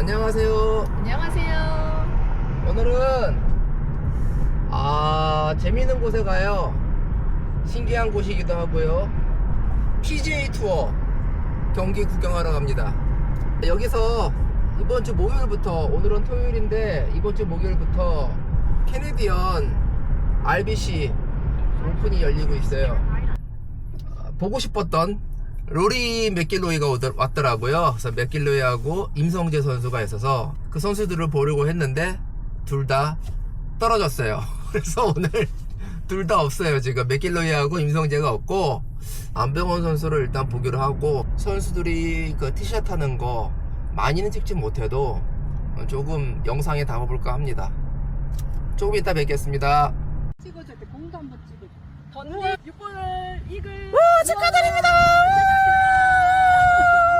안녕하세요. 안녕하세요. 오늘은 아 재미있는 곳에 가요. 신기한 곳이기도 하고요. PJ 투어 경기 구경하러 갑니다. 여기서 이번 주 목요일부터 오늘은 토요일인데 이번 주 목요일부터 캐네디언 RBC 오픈이 열리고 있어요. 아, 보고 싶었던 로리 맥길로이가 오더- 왔더라고요. 그래서 맥길로이하고 임성재 선수가 있어서 그 선수들을 보려고 했는데 둘 다 떨어졌어요. 그래서 오늘 둘 다 없어요. 지금 맥길로이하고 임성재가 없고 안병원 선수를 일단 보기로 하고 선수들이 그 티샷 하는 거 많이는 찍지 못해도 조금 영상에 담아볼까 합니다. 조금 이따 뵙겠습니다. 찍어줄 때 공도 한번 찍어줘. 던지 6번을 이글. 와 축하드립니다.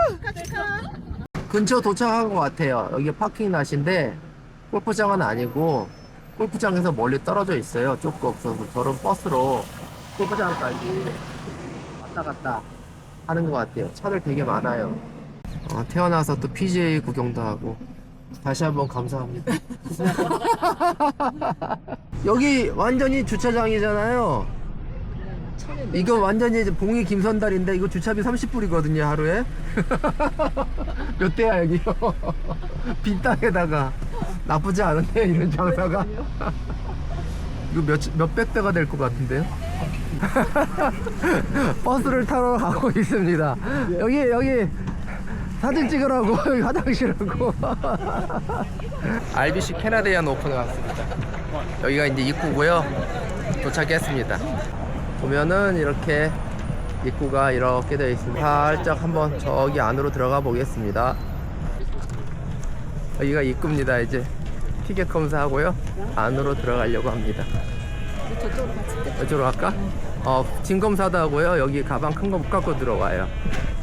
축하 축하. 근처 도착한 것 같아요. 여기 파킹 낫인데 골프장은 아니고 골프장에서 멀리 떨어져 있어요. 조금 없어서 저런 버스로 골프장까지 왔다 갔다 하는 것 같아요. 차들 되게 많아요. 어, 태어나서 또 PGA 구경도 하고 다시 한번 감사합니다. 여기 완전히 주차장이잖아요. 이거 완전히 이제 봉이 김선달인데 이거 주차비 30불이거든요 하루에. 몇 대야 여기요 빈 땅에다가 나쁘지 않은데 이런 장사가? 이거 몇, 몇백 대가 될 것 같은데요? 버스를 타러 가고 있습니다. 여기 여기 사진 찍으라고 화장실하고. RBC 캐나디안 오픈에 왔습니다. 여기가 이제 입구고요. 도착했습니다 보면은 이렇게 입구가 이렇게 되어 있습니다. 살짝 한번 저기 안으로 들어가 보겠습니다. 여기가 입구입니다. 이제 티켓 검사하고요. 안으로 들어가려고 합니다. 저쪽으로 같이. 이쪽으로 갈까? 어, 짐 검사도 하고요. 여기 가방 큰 거 못 갖고 들어와요.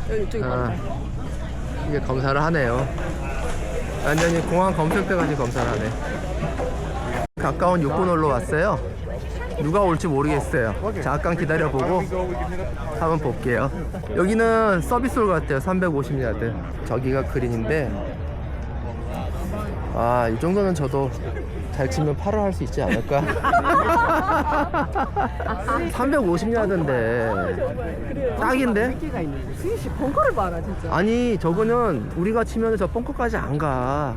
여기 이쪽에 아, 이게 검사를 하네요. 완전히 공항 검색대까지 검사를 하네. 가까운 육군홀로 왔어요. 누가 올지 모르겠어요. 잠깐 기다려보고 한번 볼게요. 여기는 서비스홀 같아요. 350야드. 저기가 그린인데, 아, 이 정도는 저도 잘 치면 8을 할수 있지 않을까? 350야드인데, 딱인데? 씨 벙커를 봐라 진짜. 아니 저거는 우리가 치면 저 벙커까지 안 가.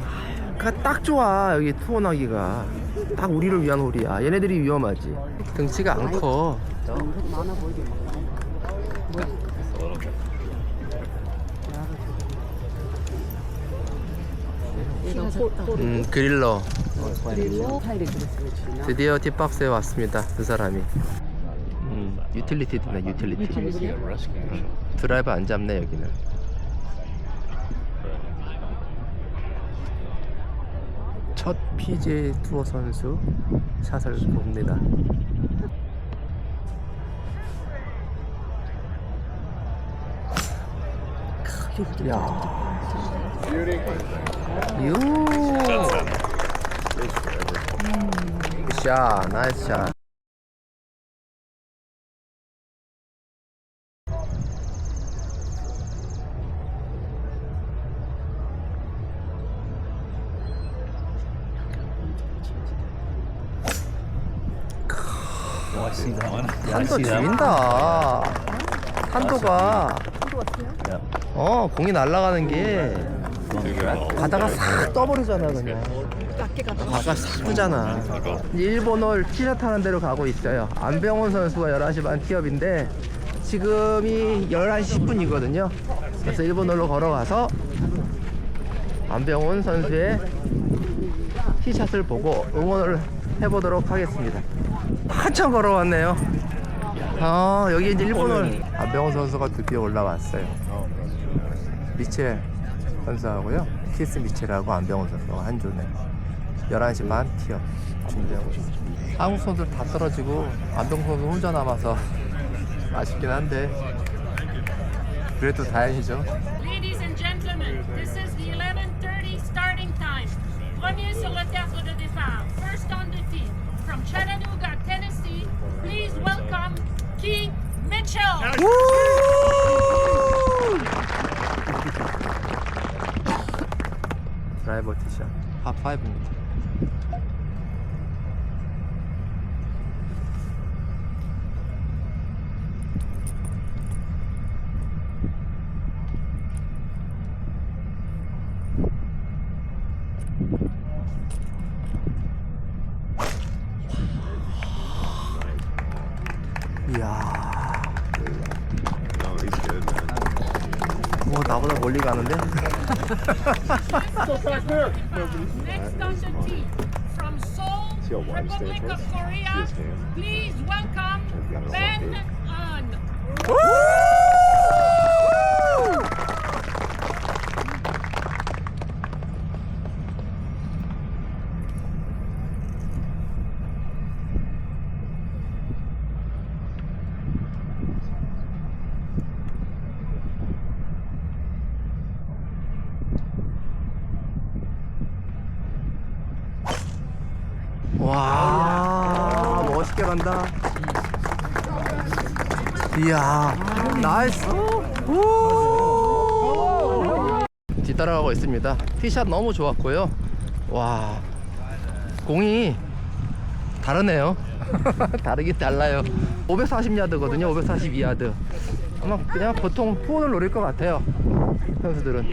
딱 좋아 여기 투어 나기가 딱 우리를 위한 홀이야. 얘네들이 위험하지. 등치가 안 커. 많아 보이게. 얘가 호, 호, 음 그릴러. 드디어 뒷박스에 왔습니다. 두 사람이. 음 유틸리티네 유틸리티. 드라이버 안 잡네 여기는. 첫 PGA 투어 선수 샷을 봅니다. 야. 유. 샷, 나이스 샷. 탄도 죽인다. 탄도가. 어, 공이 날아가는 게 가다가 싹 떠버리잖아 그냥. 바가 싹 뜨잖아. 일본홀 티샷 타는 대로 가고 있어요. 안병원 선수가 11시 반 티업인데 지금이 11시 10분이거든요. 그래서 일본홀로 걸어가서 안병원 선수의 티샷을 보고 응원을 해보도록 하겠습니다. 한참 걸어왔네요. 아 여기 이제 일본홀 안병원 선수가 드디어 올라왔어요. 미첼 선수하고요. 키스 미첼하고 안병원 선수가 한 조네. 11시 반 티어 준비하고 있습니다. 한국 선수들 다 떨어지고 안병 선수 혼자 남아서 아쉽긴 한데 그래도 다행이죠. Ladies and gentlemen, this is the 11:30 starting time. Premier tertre de départ. First on the tee from Chattanooga, Tennessee. Please welcome Keith Mitchell. 드라이버 멀리 가는데? Next on the tee, from Seoul, See how wide his Republic stance of was? Korea, His hand. please welcome got it Ben all An. 간다. 이야 나이스. 우! 뒤따라가고 있습니다. 티샷 너무 좋았고요. 와 공이 다르네요. 다르긴 달라요. 540야드거든요 542야드. 아마 그냥 보통 포온을 노릴 것 같아요 선수들은.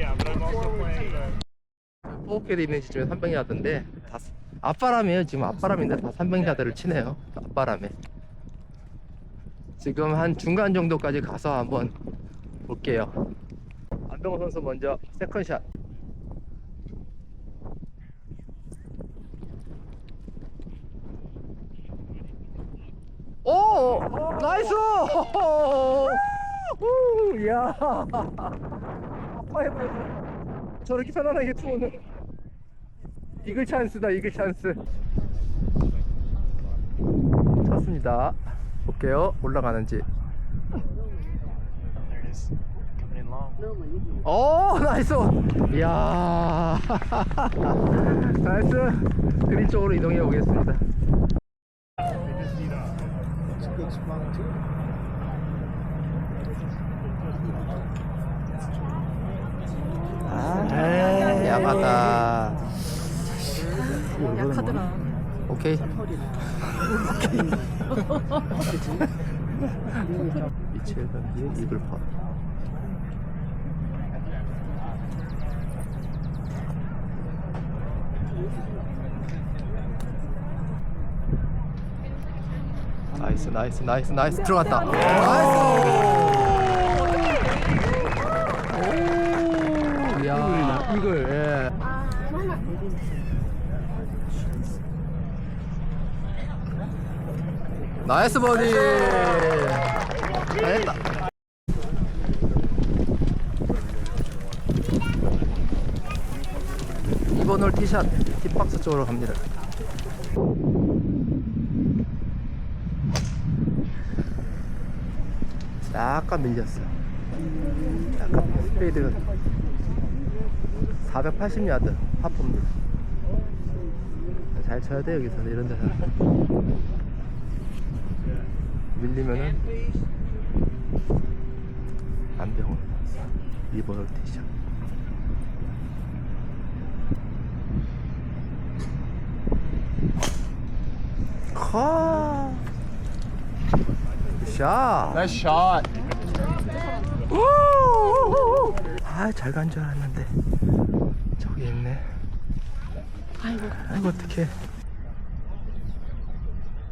포켓에 있는 시점에 300야드인데 다 앞바람이에요. 지금 앞바람인데 다 300야드를 치네요. 앞바람에. 지금 한 중간 정도까지 가서 한번 볼게요. 안동호 선수 먼저 세컨샷. 오! 나이스! 우, 야! 파이브 저렇게 편안하게 투어는 이글 찬스다 이글 찬스. 쳤습니다. 볼게요. 올라가는지. 오 나이스. 이야. 나이스. 그린 쪽으로 이동해 보겠습니다. 아, 야마다 약하더라. 오케이. 미첼 단디의 이글 파. 나이스 나이스 나이스 나이스 들어갔다 나이스 오, 야 이글 예. 나이스 버디 잘했다. 이번 홀 티샷 팁박스 쪽으로 갑니다. 약간 밀렸어요 약간 스페이드 480야드 하프입니다 잘 쳐야 돼 여기서. 이런 데서 밀리면은 안병원 리버럴 티샷 하 샷. Nice shot. 아, 잘 간 줄 알았는데. 저기 있네. 아이고. 아이고, 어떡해.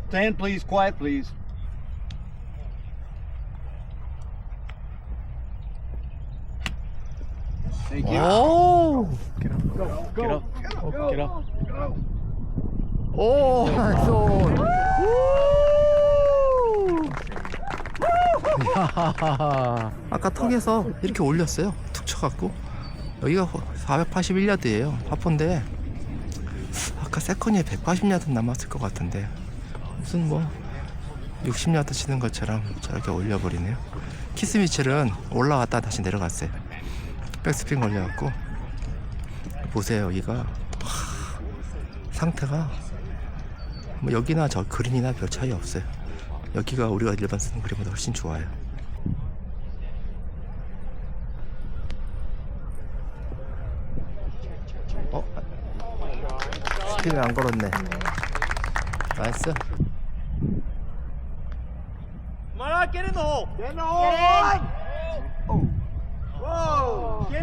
Stand, please. Quiet, please. Thank you. 오! Get up. Get up. 오, 나이스 온. 야, 아까 턱에서 이렇게 올렸어요. 툭 쳐갖고. 여기가 481야드예요. 파폰데 아까 세컨에 180야드 남았을 것 같은데 무슨 뭐 60야드 치는 것처럼 저렇게 올려버리네요. 키스 미첼은 올라왔다 다시 내려갔어요. 백스핀 걸려갖고 보세요 여기가 하, 상태가 뭐 여기나 저 그린이나 별 차이 없어요. 여기가 우리가 일반 쓰는 그린보다 훨씬 좋아요. 어? 팀이 안 걸었네. 나이스. In the hole. Oh. Whoa.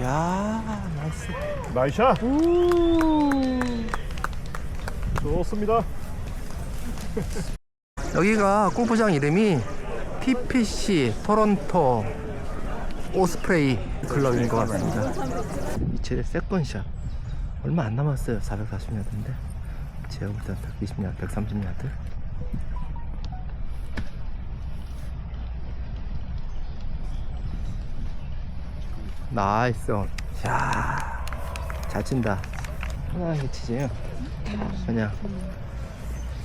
이야, 나이스. 나이샷 좋습니다 여기가 골프장 이름이 PPC 토론토 오스프레이 클럽인 것 같습니다. 이체의 세컨샷 얼마 안 남았어요. 440야드인데 제가 볼 때는 120야드, 130야드. 나이스. 야, 잘 친다. 편안하게 치세요. 그냥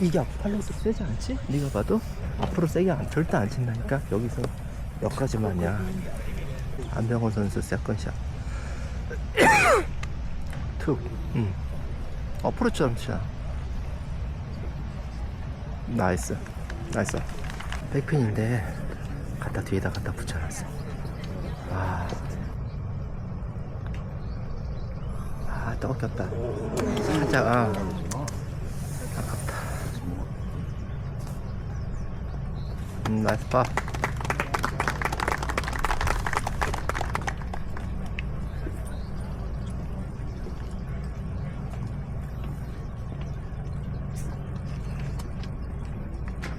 이게 앞팔로서 세지 않지? 네가 봐도 앞으로 세게 안, 절대 안 친다니까 여기서 여기까지만이야 안병호 선수 세컨샷 툭 응. 어프로처럼 치자 나이스 나이스 백핀인데 갖다 뒤에다 갖다 붙여놨어 아, 아 떡겼다. 살짝 아 아깝다. 음, 나이스 파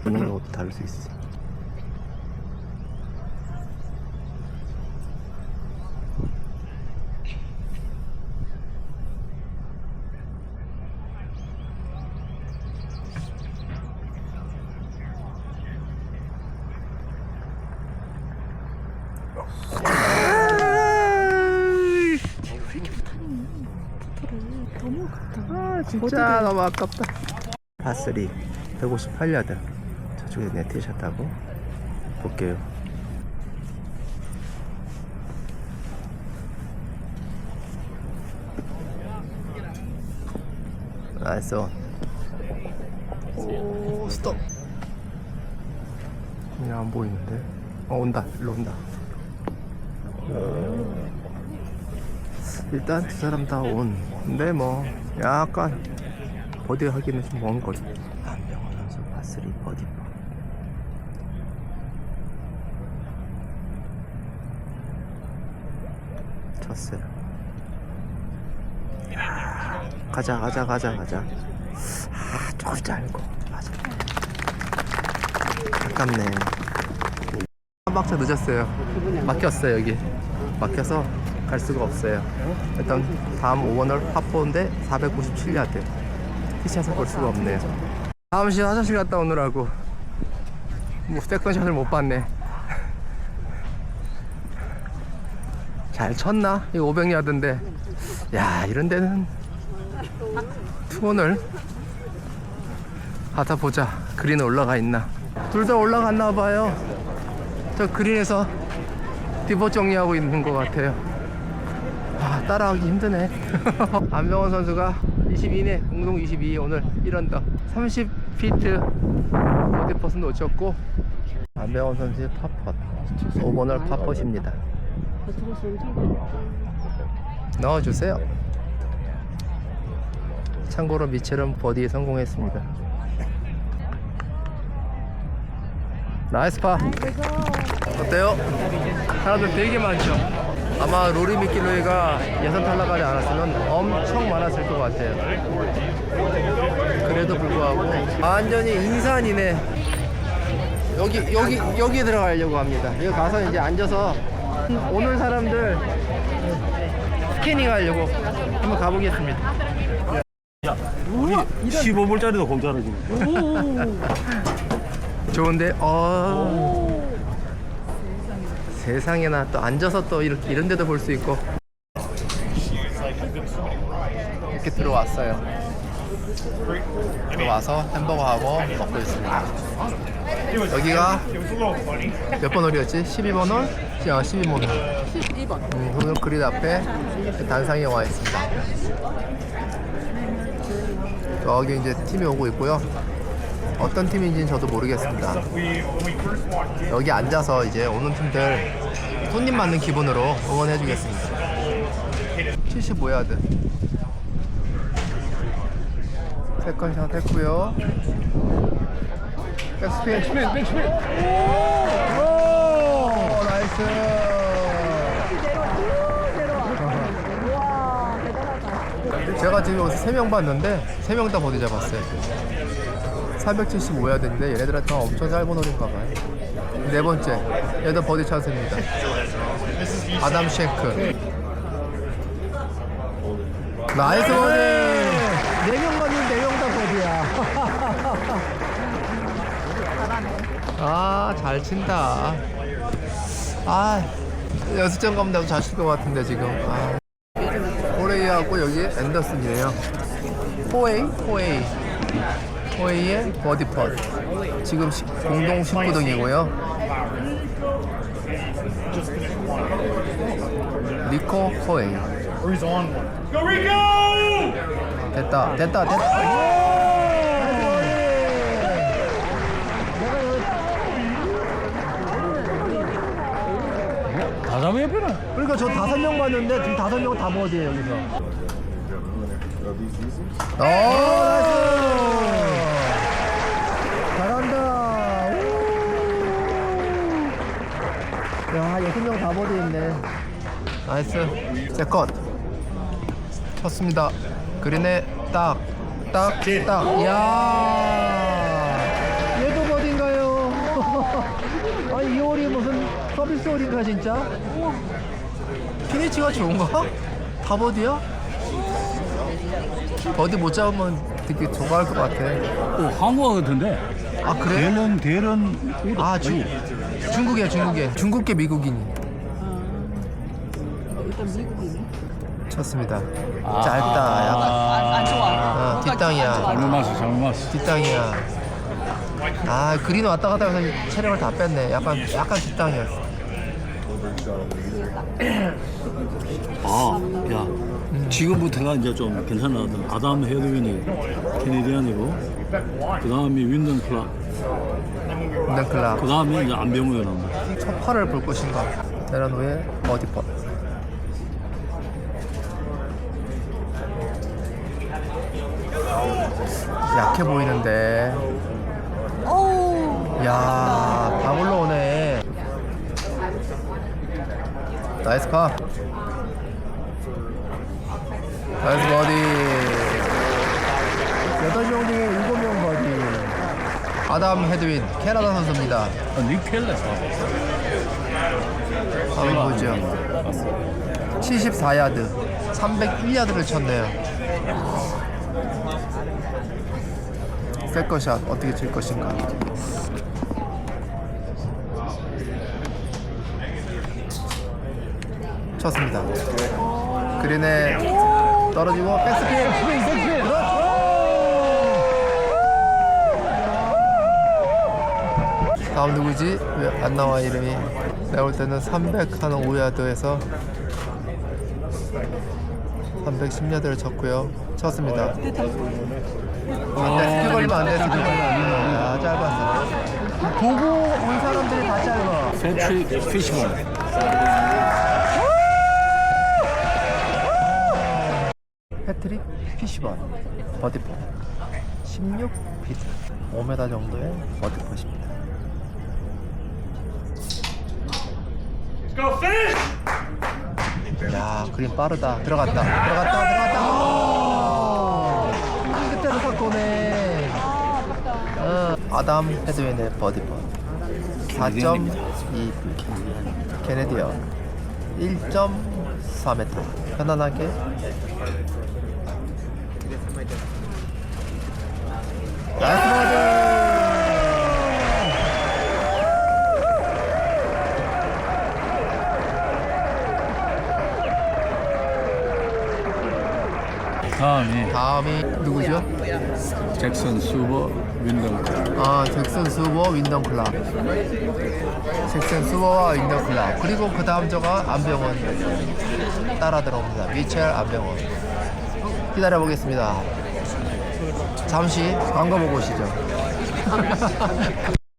보는 것도 다를 수 있어 너무 아깝다. 파3 158야드. 저쪽에 네티샷하고 볼게요. 나이스 온. 오 스톱. 그냥 안 보이는데? 어 온다. 일로 온다. 일단 두 사람 다 온. 근데 뭐. 약간 버디 하기는 좀 먼 거리. 안병호 선수 파3 버디 파. 쳤어요. 야, 가자 가자 가자 가자. 아 조금 짧고 맞아. 아깝네. 한 박자 늦었어요. 막혔어요 여기. 막혀서 갈 수가 없어요. 일단 다음 5번을 파포인데 497야드. 티샷을 볼 수가 없네요. 다음 시 화장실 갔다 오느라고 뭐 세컨샷을 못 봤네. 잘 쳤나? 이거 500야드인데 야 이런 데는 투혼을 하다 보자 그린에 올라가 있나 둘 다 올라갔나 봐요 저 그린에서 디봇 정리하고 있는 것 같아요 아, 따라하기 힘드네. 안병원 선수가 22네, 공동 22 오늘 1언더 30피트 버디 퍼스 놓쳤고 안병원 선수의 파펫 5번을 파펫입니다. 넣어주세요. 참고로 미첼은 버디에 성공했습니다. 나이스 파. 어때요? 사람들 되게 많죠? 아마 로리 미킬로이가 예선 탈락하지 않았으면 엄청 많았을 것 같아요. 그래도 불구하고 완전히 인산이네. 여기 여기 여기 들어가려고 합니다. 여기 가서 이제 앉아서 오는 사람들 스캐닝 하려고 한번 가보겠습니다. 15불짜리도 공짜로 지금. 좋은데 어 세상에나 또 앉아서 또 이렇게 이런 데도 볼 수 있고. 이렇게 들어왔어요. 들어와서 햄버거하고 먹고 있습니다. 여기가 몇 번 홀이었지? 12번 홀? 아, 12번 홀 12번. 음, 홈런 그릿 앞에 단상에 와 있습니다. 저기 이제 팀이 오고 있고요 어떤 팀인지는 저도 모르겠습니다. 여기 앉아서 이제 오는 팀들 손님 맞는 기분으로 응원해 주겠습니다. 75야드. 세컨샷 했고요. 백스핀. 백스핀, 백스핀. 오! 나이스. 제가 지금 여기서 3명 봤는데 3명 다 버디 잡았어요. 475야드인데 얘네들한테 엄청 짧은 홀인가 봐요. 네 번째, 얘도 버디 찬스입니다. 아담 셰크. 나이스 버디! 네명 봤는데 네명 다 버디야. 아, 잘 친다. 아, 연습장 잘칠것 같은데 지금. 아. 호레이하고 여기 앤더슨이에요. 호에이? 호에이. 호에이의 버디 펫. 지금 시- 공동 19등이고요. 리코 호에이. 됐다, 됐다, 됐다. 다 잡아 옆에는. 그러니까 저 다섯 명 봤는데 지금 다섯 명 다 버디예요 여기서. 오, 나이스! 야, 여섯 명 다 버디했네. 나이스. 세컨. 쳤습니다. 그린에 딱, 딱, 딱. 이야. 얘도 버디인가요? 아니, 이 홀이 무슨 서비스 홀인가, 진짜? 피니치가 좋은가? 다 버디야? 버디 못 잡으면 되게 좋아할 것 같아. 어, 한국 같은데. 아, 그래? 대런 대런. 아, 중, 중국이야, 중국에. 중국계 미국인이. 쳤습니다. 짧다, 약간. 안, 안 좋아. 아, 뒷땅이야. 잘못 맞어, 잘못 맞어. 뒷땅이야. 아, 그린 왔다 갔다 해서 체력을 다 뺐네. 약간, 약간 뒷땅이었어. 아, 야. 지금부터가 이제 좀 괜찮아. 아담 헤드윈이 캐네디안이고, 그 다음이 윈던 클락, 근데 클락. 그 다음에 이제 안병우가 나온다. 첫 팔을 볼 것인가? 내란 후에 어디 펀. 약해 보이는데. 야, 다 올라오네. 나이스 파. 나이스 버디. 8명 중에 7명 버디. 아담 헤드윈, 캐나다 선수입니다. 아, 니켈레스. 한번 보죠. 74야드, 301야드를 쳤네요. 세컨샷 어떻게 칠 것인가? 쳤습니다. 그린에 떨어지고 백스핀. 그렇죠. 다음 누구지? 왜 안 나와 이름이? 내가 볼 때는 300 하는 5야드에서 310야드를 쳤고요. 쳤습니다. 안 돼, 스피 걸리면 안 돼, 스피 걸리면 안 돼. 아, 짧았어. 보고 온 사람들이 다 짧아. 패트릭 피시몬. 패트릭 피시번 버디퍼 16피트 5m 정도의 버디퍼입니다. 야 그림 빠르다. 들어갔다. 들어갔다 들어갔다. 오! 끝에로 sak 오네. 어, 아담 헤드윈의 버디 퍼 4.2 케네디언. 1.4m 편안하게. 나이스 버디 다음이 다음이 누구죠? 잭슨 수버 윈덤 아 잭슨 수버 윈덤 클럽 잭슨 수버와 윈덤 클럽 그리고 그 다음 저가 안병원 따라 들어옵니다. 미첼 안병원 기다려 보겠습니다. 잠시 광고 보고 오시죠